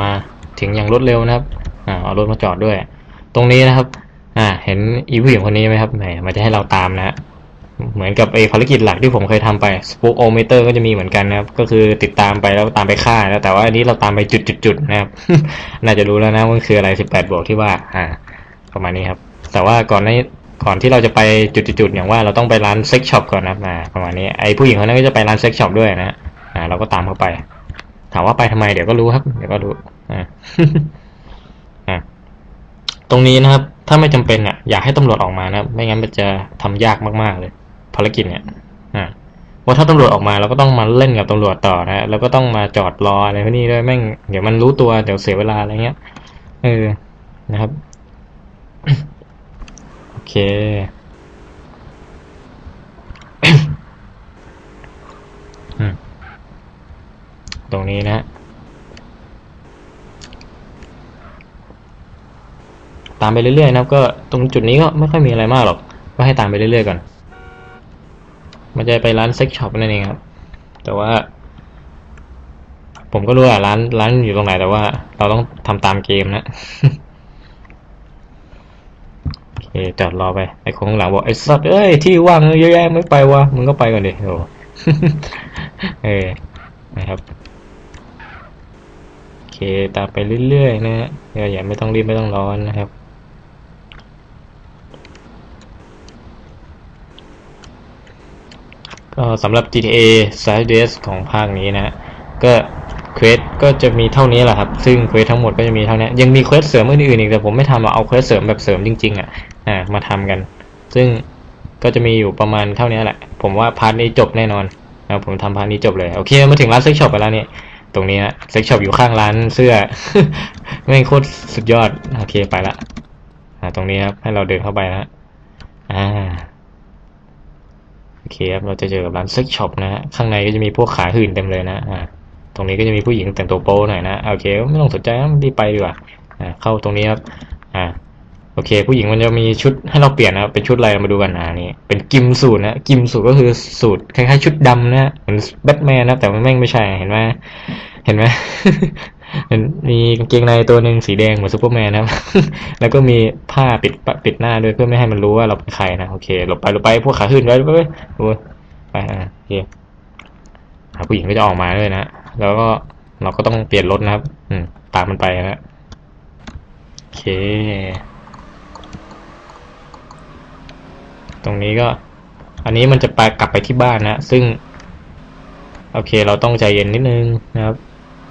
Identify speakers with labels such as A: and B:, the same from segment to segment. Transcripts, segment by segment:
A: มาถึงอย่างรวดเร็วนะครับอ่าเอารถมาจอดด้วย ตรงนี้นะครับ อ่า เห็นอีผู้หญิงคนนี้ไหมครับแหมมันจะให้เราตามนะฮะเหมือนกับไอ้ภารกิจหลักที่ผมเคยทำไปสปูโอเมเตอร์ก็จะมีเหมือนกันนะครับ ก็คือติดตามไปแล้วตามไปฆ่านะแต่ว่าอันนี้เราตามไปจุดๆๆนะครับ น่าจะรู้แล้วนะว่ามันคืออะไร18บวกที่ว่า อ่าประมาณนี้ครับ แต่ว่าก่อนในก่อนที่เราจะไปจุดๆๆอย่างว่าเราต้องไปร้านเซ็กช็อปก่อนนะครับอ่าประมาณนี้ไอ้ผู้หญิงคนนั้นก็จะไปร้านเซ็กช็อปด้วยนะฮะอ่าเราก็ตามเข้าไป ถามว่าไปทำไมเดี๋ยวก็รู้ครับ เดี๋ยวก็รู้อ่าอ่าตรงนี้นะครับ ถ้าไม่จำเป็นอะ อยากให้ตำรวจออกมานะไม่งั้นมันจะทำยากมากๆเลย ภารกิจเนี่ยอ่าว่าถ้าตำรวจออกมาเราก็ต้องมาเล่นกับตำรวจต่อนะแล้วก็ต้องมาจอดรออะไรพวกนี้ด้วยแม่งเดี๋ยวมันรู้ตัวเดี๋ยวเสียเวลาอะไรเงี้ยเออนะครับ โอเค อืม ตรงนี้นะตามไปเรื่อยๆนะครับ ก็ตรงจุดนี้ก็ไม่ค่อยมีอะไรมากหรอก ก็ให้ตามไปเรื่อยๆก่อน มันจะไปร้านเซ็กช็อปนั่นเองครับ แต่ว่า ผมก็รู้อะร้านร้านอยู่ตรงไหนแต่ว่า เราต้องทำตามเกมนะโอเคจอดรอไปไอ้คนข้างหลังบอกไอ้สัตว์เอ้ยที่ว่างเยอะแยะไม่ไปวะมึงก็ไปก่อนดิโอ้เออนะครับ เคตามไปเรื่อยๆนะฮะอย่าอย่าไม่ต้องรีบไม่ต้องร้อนนะครับก็สำหรับ GTA San Andreas ของภาคนี้นะก็เควสก็จะมีเท่านี้แหละครับ ซึ่งเควสทั้งหมดก็จะมีเท่านี้ ยังมีเควสเสริมอื่นๆอีกแต่ผมไม่ทำเอาเควสเสริมแบบเสริมจริงๆอะอ่ามาทำกัน ซึ่งก็จะมีอยู่ประมาณเท่านี้แหละ ผมว่าพาร์ทนี้จบแน่นอนนะผมทำพาร์ทนี้จบเลย โอเค มาถึงร้านเซ็กช็อปไปแล้วเนี่ย ตรงนี้ฮะเซ็กช็อปอยู่ข้างร้านเสื้อแม่โคตรสุดยอด โอเคไปละอ่าตรงนี้ครับให้เราเดินเข้าไปนะอ่าโอเคครับเราจะเจอกับร้านเซ็กช็อปนะฮะข้างในก็จะมีพวกขาหื่นเต็มเลยนะอ่าตรงนี้ก็จะมีผู้หญิงแต่งตัวโป๊หน่อยนะโอเคไม่ต้องสนใจนะรีบไปดีกว่าอ่าเข้าตรงนี้ครับอ่าโอเค ผู้หญิงมันจะมีชุดให้เราเปลี่ยนนะครับเป็นชุดอะไรมาดูกันอ่านี่เป็นกิมสูทนะกิมสูทก็คือสูทคล้ายๆชุดดำนะเหมือนแบทแมนนะแต่มันแม่งไม่ใช่เห็นไหม เห็นไหมมีกางเกงในตัวหนึ่งสีแดงเหมือนซูเปอร์แมนนะครับแล้วก็มีผ้าปิดปิดหน้าด้วยเพื่อไม่ให้มันรู้ว่าเราเป็นใครนะโอเคหลบไปหลบไปพวกขาขึ้นไว้ไปไปไปไปอ่าโอเคอ่าผู้หญิงก็จะออกมาด้วยนะแล้วก็เราก็ต้องเปลี่ยนรถนะครับ อืม ตามมันไปนะโอเค ตรงนี้ก็ อันนี้มันจะไปกลับไปที่บ้านนะ ซึ่ง โอเค เราต้องใจเย็นนิดนึงนะครับ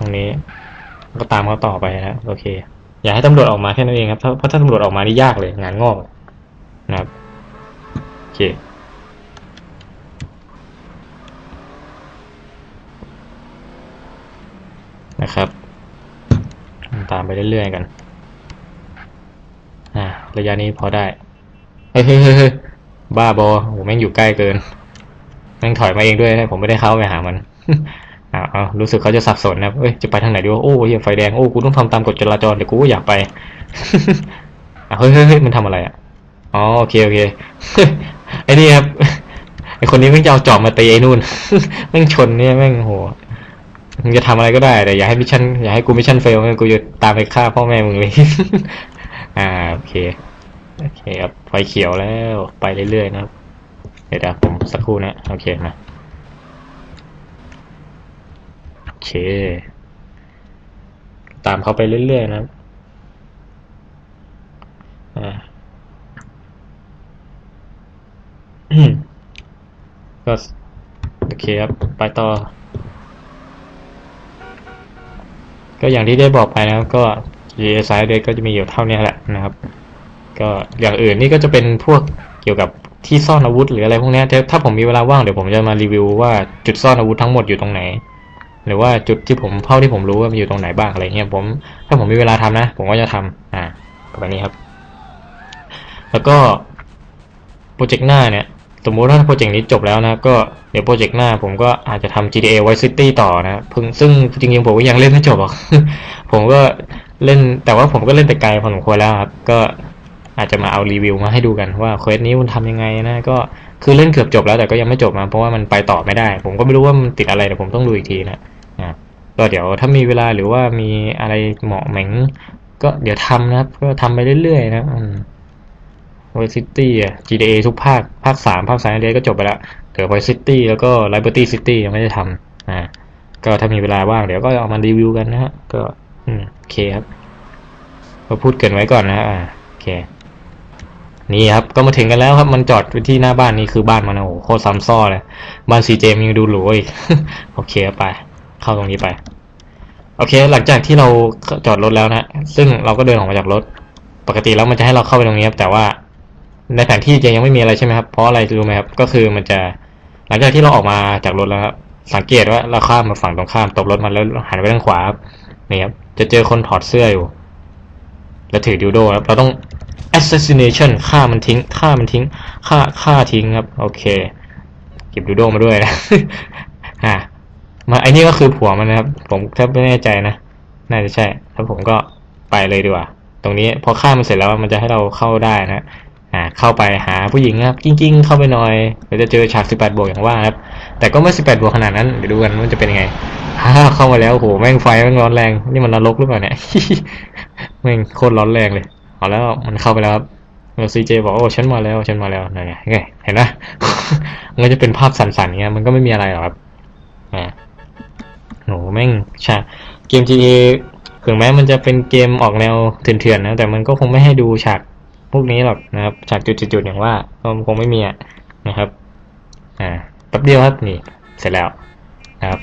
A: รงนี้ ก็ตามเขาต่อไปนะโอเค อย่าให้ตำรวจออกมาแค่นั้นเองครับเพราะถ้าตำรวจออกมานี่ยากเลย งานงอกนะครับโอเคนะครับ ตามไปเรื่อยๆกันอ่าระยะนี้พอได้เฮ้ยเฮ้ยเฮ้ยเฮ้ยบ้าบอโหแม่งอยู่ใกล้เกิน แม่งถอยมาเองด้วยนะผมไม่ได้เข้าไปหามัน อ้ารู้สึกเขาจะสับสนนะเอ้ยจะไปทางไหนดีวะโอ้ยไฟแดงโอ้กูต้องทำตามกฎจราจรเดี๋ยวกูก็อยากไปเฮ้ยเฮ้ยเฮ้ยมันทำอะไรอะอ๋อโอเคโอเคไอ้นี่ครับไอ้คนนี้แม่งจะเอาจอบมาตีไอ้นู่นแม่งชนเนี่ยแม่งโหมึงจะทำอะไรก็ได้แต่อย่าให้มิชชั่นอย่าให้กูมิชชั่นเฟลกูจะตามไปฆ่าพ่อแม่มึงเลยอ่าโอเคโอเคครับไฟเขียวแล้วไปเรื่อยๆนะครับเดี๋ยวเดี๋ยวผมสักครู่นะโอเคนะ โอ เค ตามเขาไปเรื่อยๆนะอ่าก็โอเคครับ ไปต่อ ก็อย่างที่ได้บอกไปนะครับ ก็ GTA ไซด์เดก็จะมีอยู่เท่านี้แหละนะครับ ก็อย่างอื่นนี่ก็จะเป็นพวกเกี่ยวกับที่ซ่อนอาวุธหรืออะไรพวกนี้ถ้าผมมีเวลาว่างเดี๋ยวผมจะมารีวิวว่าจุดซ่อนอาวุธทั้งหมดอยู่ตรงไหน หรือว่าจุดที่ผมเท่าที่ผมรู้ว่ามันอยู่ตรงไหนบ้างอะไรเงี้ยผมถ้าผมมีเวลาทำนะ ผมก็จะทำอ่าแบบนี้ครับ แล้วก็โปรเจกต์หน้าเนี่ยสมมติถ้าโปรเจกต์นี้จบแล้วนะก็เดี๋ยวโปรเจกต์หน้าผมก็อาจจะทำ GTA Vice City ต่อนะเพิ่งซึ่งจริงๆผมก็ยังเล่นไม่จบหรอก ผมก็เล่นแต่ว่าผมก็เล่นแต่ไกลพอสมควรแล้วครับ ก็อาจจะมาเอารีวิวมาให้ดูกันว่าเควสนี้มันทำยังไงนะก็คือเล่นเกือบจบแล้วแต่ก็ยังไม่จบมาเพราะว่ามันไปต่อไม่ได้ ผมก็ไม่รู้ว่ามันติดอะไรแต่ผมต้องดูอีกทีนะ ก็เดี๋ยวถ้ามีเวลาหรือว่ามีอะไรเหมาะเหม็งก็เดี๋ยวทำนะครับ ก็ทำไปเรื่อยๆนะอืม Voice City อะ GTA ทุกภาค ภาคสามภาคสามเดก็จบไปแล้วเหลือ Voice City แล้วก็ Liberty City ยังไม่ได้ทำอ่าก็ถ้ามีเวลาว่างเดี๋ยวก็เอามารีวิวกันนะฮะก็อืมโอเคครับก็พูดเกินไว้ก่อนนะอ่าโอเค นี่ครับ ก็มาถึงกันแล้วครับ มันจอดไว้ที่หน้าบ้านนี่คือบ้านมันนะโอ้โหโคตรซ้ำซ้อเลย บ้านซีเจมยังดูหรูอีกโอเคไป เข้าตรงนี้ไป โอเค หลังจากที่เราจอดรถแล้วนะซึ่งเราก็เดินออกมาจากรถ ปกติแล้วมันจะให้เราเข้าไปตรงนี้ครับแต่ว่าในแผนที่จะยังไม่มีอะไรใช่ไหมครับ เพราะอะไรรู้ไหมครับ ก็คือมันจะหลังจากที่เราออกมาจากรถแล้วครับ สังเกตว่าเราข้ามมาฝั่งตรงข้ามตบรถมาแล้วหันไปทางขวาครับนี่ครับ จะเจอคนถอดเสื้ออยู่ แล้วถือดิวโดครับ เราต้อง assassination ฆ่ามันทิ้ง ฆ่ามันทิ้ง ฆ่า ฆ่าทิ้งครับ โอเค เก็บดิวโดมาด้วยนะ มาไอ้นี่ก็คือผัวมันนะครับ ผมถ้าไม่แน่ใจนะ น่าจะใช่ แล้วผมก็ไปเลยดีกว่า ตรงนี้พอฆ่ามันเสร็จแล้วมันจะให้เราเข้าได้นะ อ่า เข้าไปหาผู้หญิงครับ จริง ๆ เข้าไปหน่อยเดี๋ยวจะเจอฉาก 18 บวกอย่างว่าครับ แต่ก็ไม่ 18 บวกขนาดนั้น เดี๋ยวดูกันว่าจะเป็นยังไงฮ่าเข้ามาแล้วโห แม่งไฟแม่งร้อนแรง นี่มันนรกหรือเปล่าเนี่ย แม่งโคตรร้อนแรงเลย เอาแล้วมันเข้าไปแล้วครับแล้วซีเจบอกโอ้ฉันมาแล้วฉันมาแล้วนั่นไงเห็นไหมมันจะเป็นภาพสั่นๆเงี้ยมันก็ไม่มีอะไรหรอกครับ โหแม่งฉากเกม GTA ถึงแม้มันจะเป็นเกมออกแนวเถื่อนๆนะ แต่มันก็คงไม่ให้ดูฉากพวกนี้หรอกนะครับฉากจุดๆอย่างว่าก็คงไม่มีอะนะครับ อ่าแป๊บเดียวครับนี่เสร็จแล้วนะครับ